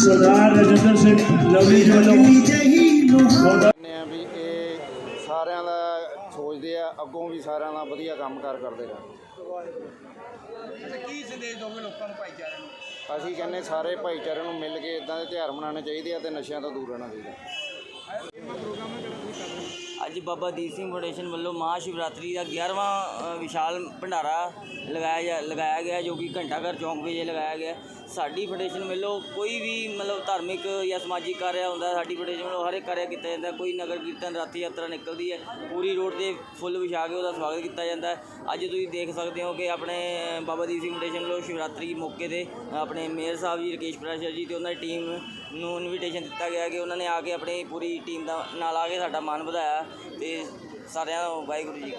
ਸਰਦਾਰ Rajinder Singh Lovely ਜੀ ਵੱਲੋਂ ਤੁਹਾਡਾ ਨੇ ਆ ਵੀ ਇਹ ਸਾਰਿਆਂ ਦਾ ਸੋਚਦੇ ਆ ਅੱਗੋਂ ਵੀ ਸਾਰਿਆਂ ਦਾ ਵਧੀਆ ਕੰਮਕਾਰ ਕਰਦੇ ਰਹਿਣ ਕੀ ਸੰਦੇਸ਼ ਦੋਗੇ ਲੋਕਾਂ ਨੂੰ ਭਾਈਚਾਰੇ ਨੂੰ? ਅਸੀਂ ਕਹਿੰਦੇ ਸਾਰੇ ਭਾਈਚਾਰੇ ਨੂੰ ਮਿਲ ਕੇ ਇਦਾਂ ਦੇ ਤਿਉਹਾਰ ਮਨਾਉਣੇ ਚਾਹੀਦੇ ਆ ਤੇ ਨਸ਼ਿਆਂ ਤੋਂ ਦੂਰ ਰਹਿਣਾ ਚਾਹੀਦਾ। ਅੱਜ ਬਾਬਾ ਦੀਪ ਸਿੰਘ ਫਾਊਂਡੇਸ਼ਨ ਵੱਲੋਂ ਮਹਾ ਸ਼ਿਵਰਾਤਰੀ ਦਾ 11ਵਾਂ ਵਿਸ਼ਾਲ ਭੰਡਾਰਾ ਲਗਾਇਆ ਜਾ- ਲਗਾਇਆ ਗਿਆ, ਜੋ ਕਿ ਘੰਟਾਘਰ ਚੌਂਕ ਵਿੱਚ ਲਗਾਇਆ ਗਿਆ। ਸਾਡੀ ਫਾਊਂਡੇਸ਼ਨ ਵੱਲੋਂ ਕੋਈ ਵੀ ਮਤਲਬ ਧਾਰਮਿਕ ਜਾਂ ਸਮਾਜਿਕ ਕਾਰਿਆ ਹੁੰਦਾ, ਸਾਡੀ ਫਾਊਂਡੇਸ਼ਨ ਵੱਲੋਂ ਹਰ ਇੱਕ ਕਾਰਿਆ ਕੀਤਾ ਜਾਂਦਾ ਕੋਈ ਨਗਰ ਕੀਰਤਨ ਰਾਤੀ ਯਾਤਰਾ ਨਿਕਲਦੀ ਹੈ, ਪੂਰੀ ਰੋਡ ਤੇ ਫੁੱਲ ਵਿਛਾ ਕੇ ਉਹਦਾ ਸਵਾਗਤ ਕੀਤਾ ਜਾਂਦਾ ਅੱਜ ਤੁਸੀਂ ਦੇਖ ਸਕਦੇ ਹੋ ਕਿ ਆਪਣੇ ਬਾਬਾ ਦੀਪ ਸਿੰਘ ਫਾਊਂਡੇਸ਼ਨ ਵੱਲੋਂ ਸ਼ਿਵਰਾਤਰੀ ਮੌਕੇ ਤੇ ਆਪਣੇ ਮੇਅਰ ਸਾਹਿਬ ਜੀ, ਰਕੇਸ਼ ਪ੍ਰੈਸ਼ਰ ਜੀ ਤੇ ਉਹਨਾਂ ਦੀ ਟੀਮ ਨੂੰ ਇਨਵੀਟੇਸ਼ਨ ਦਿੱਤਾ ਗਿਆ ਕਿ ਉਹਨਾਂ ਨੇ ਆ ਕੇ ਆਪਣੀ ਪੂਰੀ ਟੀਮ ਦਾ ਨਾਲ ਆ ਕੇ ਸਾਡਾ ਮਾਣ ਵਧਾਇਆ ਤੇ ਸਾਰਿਆਂ ਦਾ ਵਾਹਿਗੁਰੂ ਜੀ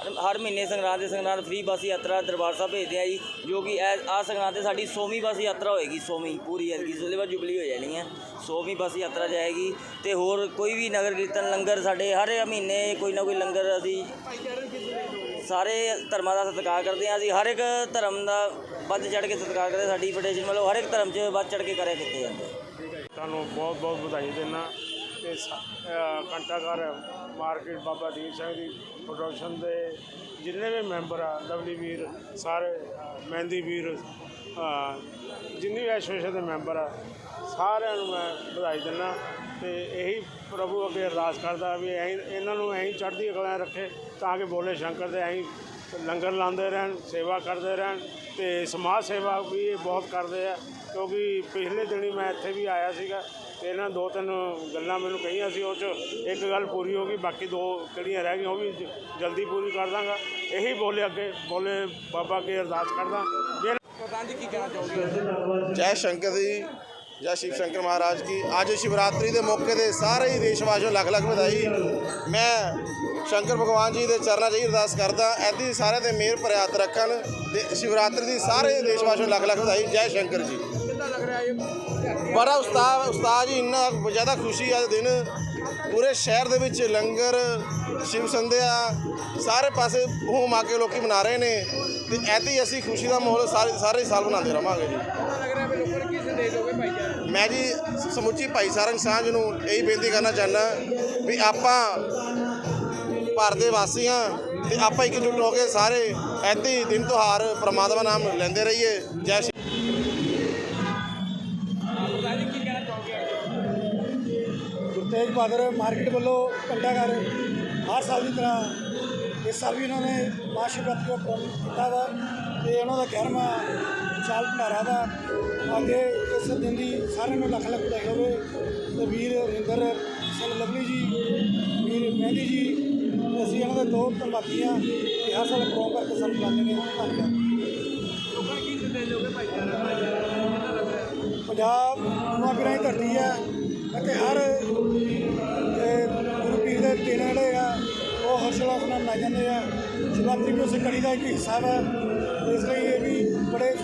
ਹਰ ਹਰ ਮਹੀਨੇ ਸੰਗਰਾਂਦ ਦੇ ਸੰਗਰਾਂਦ ਫ੍ਰੀ ਬੱਸ ਯਾਤਰਾ ਦਰਬਾਰ ਸਾਹਿਬ ਭੇਜਦੇ ਆ ਜੀ, ਜੋ ਕਿ ਆ ਸੰਗਰਾਂਦ ਤੇ ਸਾਡੀ 100ਵੀਂ ਬੱਸ ਯਾਤਰਾ ਹੋਏਗੀ 100ਵੀਂ ਪੂਰੀ ਐਤਕੀ ਇਸ ਜੁਬਲੀ ਹੋ ਜਾਣੀ ਹੈ 100ਵੀਂ ਬੱਸ ਯਾਤਰਾ ਜਾਏਗੀ ਤੇ ਹੋਰ ਕੋਈ ਵੀ ਨਗਰ ਕੀਰਤਨ, ਲੰਗਰ ਸਾਡੇ ਹਰ ਮਹੀਨੇ ਕੋਈ ਨਾ ਕੋਈ ਲੰਗਰ ਅਸੀਂ ਸਾਰੇ ਧਰਮਾਂ ਦਾ ਸਤਿਕਾਰ ਕਰਦੇ ਹਾਂ ਅਸੀਂ ਹਰ ਇੱਕ ਧਰਮ ਦਾ ਵੱਧ ਚੜ ਕੇ ਸਤਿਕਾਰ ਕਰਦੇ ਹਾਂ। ਸਾਡੀ ਫੈਡਰੇਸ਼ਨ ਵੱਲੋਂ ਹਰ ਇੱਕ ਧਰਮ 'ਚ ਵੱਧ ਚੜ ਕੇ ਕਰਿਆ ਕੀਤੇ ਜਾਂਦੇ ਤੁਹਾਨੂੰ ਬਹੁਤ ਬਹੁਤ ਵਧਾਈ ਦਿੰਦਾ ਤੇ ਸ- ਘੰਟਾਘਰ ਮਾਰਕੀਟ ਬਾਬਾ ਦੀਪ ਸਿੰਘ ਦੀ ਪ੍ਰੋਡਕਸ਼ਨ ਦੇ ਜਿੰਨੇ ਵੀ ਮੈਂਬਰ ਆ, ਲਵਲੀ ਵੀਰ, ਸਾਰੇ ਮਹਿੰਦੀ ਵੀਰ ਜਿੰਨੀ ਵੀ ਐਸੋਸੀਏਸ਼ਨ ਦੇ ਮੈਂਬਰ ਆ, ਸਾਰਿਆਂ ਨੂੰ ਮੈਂ ਵਧਾਈ ਦਿੰਦਾ ਤੇ ਇਹੀ ਪ੍ਰਭੂ ਅੱਗੇ ਅਰਦਾਸ ਕਰਦਾ ਵੀ ਐਂ ਇਹਨਾਂ ਨੂੰ ਐਂ ਚੜ੍ਹਦੀ ਕਲਾ ਰੱਖੇ ਤਾਂ ਕਿ ਬੋਲੇ ਸ਼ੰਕਰ ਦੇ ਐਂ ਲੰਗਰ ਲਾਉਂਦੇ ਰਹਿਣ, ਸੇਵਾ ਕਰਦੇ ਰਹਿਣ ਤੇ ਸਮਾਜ ਸੇਵਾ ਵੀ ਇਹ ਬਹੁਤ ਕਰਦੇ ਆ। ਕਿਉਂਕਿ ਪਿਛਲੇ ਦਿਨੀ ਮੈਂ ਇੱਥੇ ਵੀ ਆਇਆ ਸੀਗਾ ਤੇ ਇਹਨਾਂ ਦੋ ਤਿੰਨ ਗੱਲਾਂ ਮੈਨੂੰ ਕਹੀਆਂ ਸੀ ਉਹ 'ਚ ਇੱਕ ਗੱਲ ਪੂਰੀ ਹੋ ਗਈ ਬਾਕੀ ਦੋ ਕਿਹੜੀਆਂ ਰਹਿ ਗਈਆਂ ਉਹ ਵੀ ਜ- ਜਲਦੀ ਪੂਰੀ ਕਰ ਦਾਂਗਾ। ਇਹੀ ਬੋਲੇ ਅੱਗੇ ਬੋਲੇ ਬਾਬਾ ਅੱਗੇ ਅਰਦਾਸ ਕਰਦਾ। ਜੇ ਪ੍ਰਧਾਨ ਜੀ ਕੀ ਕਹਿਣਾ ਚਾਹੋਗੇ? ਜੈ ਸ਼ੰਕਰ ਜੀ ਜੈ ਸ਼ਿਵ ਸ਼ੰਕਰ ਮਹਾਰਾਜ ਕੀ। ਅੱਜ ਸ਼ਿਵਰਾਤਰੀ ਦੇ ਮੌਕੇ ਤੇ ਸਾਰੇ ਹੀ ਦੇਸ਼ ਵਾਸੀਆਂ ਨੂੰ ਲੱਖ ਲੱਖ ਵਧਾਈ। ਮੈਂ ਸ਼ੰਕਰ ਭਗਵਾਨ ਜੀ ਦੇ ਚਰਨਾਂ 'ਚ ਹੀ ਅਰਦਾਸ ਕਰਦਾ ਐਦੀ ਹੀ ਸਾਰੇ ਤੇ ਮਿਹਰ ਭਰਿਆ ਹੱਥ ਰੱਖਣ ਤੇ ਸ਼ਿਵਰਾਤਰੀ ਦੀ ਸਾਰੇ ਦੇਸ਼ ਵਾਸੀਆਂ ਨੂੰ ਲੱਖ ਲੱਖ ਵਧਾਈ। ਜੈ ਸ਼ੰਕਰ ਜੀ। ਬੜਾ ਉਸਤਾਦ ਉਸਤਾਦ ਜੀ ਇੰਨਾ ਜ਼ਿਆਦਾ ਖੁਸ਼ੀ ਆ ਦਿਨ। ਪੂਰੇ ਸ਼ਹਿਰ ਦੇ ਵਿੱਚ ਲੰਗਰ, ਸ਼ਿਵ ਸੰਧਿਆ, ਸਾਰੇ ਪਾਸੇ ਹੋਮ ਆ ਕੇ ਲੋਕੀ ਮਨਾ ਰਹੇ ਨੇ। ਤੇ ਐਦੀ ਹੀ ਅਸੀਂ ਖੁਸ਼ੀ ਦਾ ਮਾਹੌਲ ਸਾਰੇ ਸਾਰੇ ਸਾਲ ਮਨਾਉਂਦੇ ਰਵਾਂਗੇ ਜੀ। ਮੈਂ ਜੀ ਸਮੁੱਚੀ ਭਾਈਚਾਰਕ ਸਾਂਝ ਨੂੰ ਇਹੀ ਬੇਨਤੀ ਕਰਨਾ ਚਾਹੁੰਦਾ ਵੀ ਆਪਾਂ ਭਾਰਤ ਦੇ ਵਾਸੀਆਂ ਤੇ ਆਪਾਂ ਇਕਜੁੱਟ ਹੋ ਕੇ ਸਾਰੇ ਐਦੇ ਹੀ ਦਿਨ ਤਿਉਹਾਰ ਪ੍ਰਮਾਤਮਾ ਨਾਮ ਲੈਂਦੇ ਰਹੀਏ। ਜੈ ਤੇਗ ਬਹਾਦਰ ਮਾਰਕੀਟ ਵੱਲੋਂ ਘੰਟਾਘਰ ਹਰ ਸਾਲ ਦੀ ਤਰ੍ਹਾਂ ਇਸ ਸਾਲ ਵੀ ਉਹਨਾਂ ਨੇ ਮਹਾਂ ਸ਼ਿਵਰਾਤਰੀ ਦਾ ਪ੍ਰੋਗਰਾਮ ਕੀਤਾ ਵਾ ਤੇ ਉਹਨਾਂ ਦਾ 11ਵਾਂ ਚਾਲ ਭੰਡਾਰਾ ਦਾ ਅੱਗੇ ਇਸ ਦਿਨ ਦੀ ਸਾਰਿਆਂ ਨੂੰ ਲੱਖ ਲੱਖ ਵਧਾਈ ਹੋਵੇ। ਤੇ ਵੀਰ ਰਿੰਦਰ ਸਿੰਘ ਲਵਲੀ ਜੀ ਵੀਰ ਮਹਿੰਦੀ ਜੀ ਅਸੀਂ ਇਹਨਾਂ ਦੇ ਦੋ ਧੰਨਵਾਦੀ ਹਾਂ ਕਿ ਹਰ ਸਾਲ ਪ੍ਰੋਗਰਾਮ ਕਰਕੇ ਸਾਨੂੰ ਬੁਲਾਉਂਦੇ ਨੇ। ਧੰਨਵਾਦ। ਪੰਜਾਬ ਮਾਂ ਪਿਰਾਂ ਦੀ ਧਰਤੀ ਹੈ। ਅਤੇ ਹਰ ਗੁਰੂ ਪੀਰ ਦੇ ਦਿਨ ਜਿਹੜੇ ਆ, ਉਹ ਹਰਸ਼ਲਾਸ ਨਾਲ ਮਨਾਏ ਜਾਂਦੇ ਆ। ਸ਼ਿਵਰਾਤਰੀ ਵੀ ਉਸ ਕੜੀ ਦਾ ਇੱਕ ਹਿੱਸਾ ਵਾ। ਇਸ ਲਈ ਇਹ ਵੀ ਬੜੇ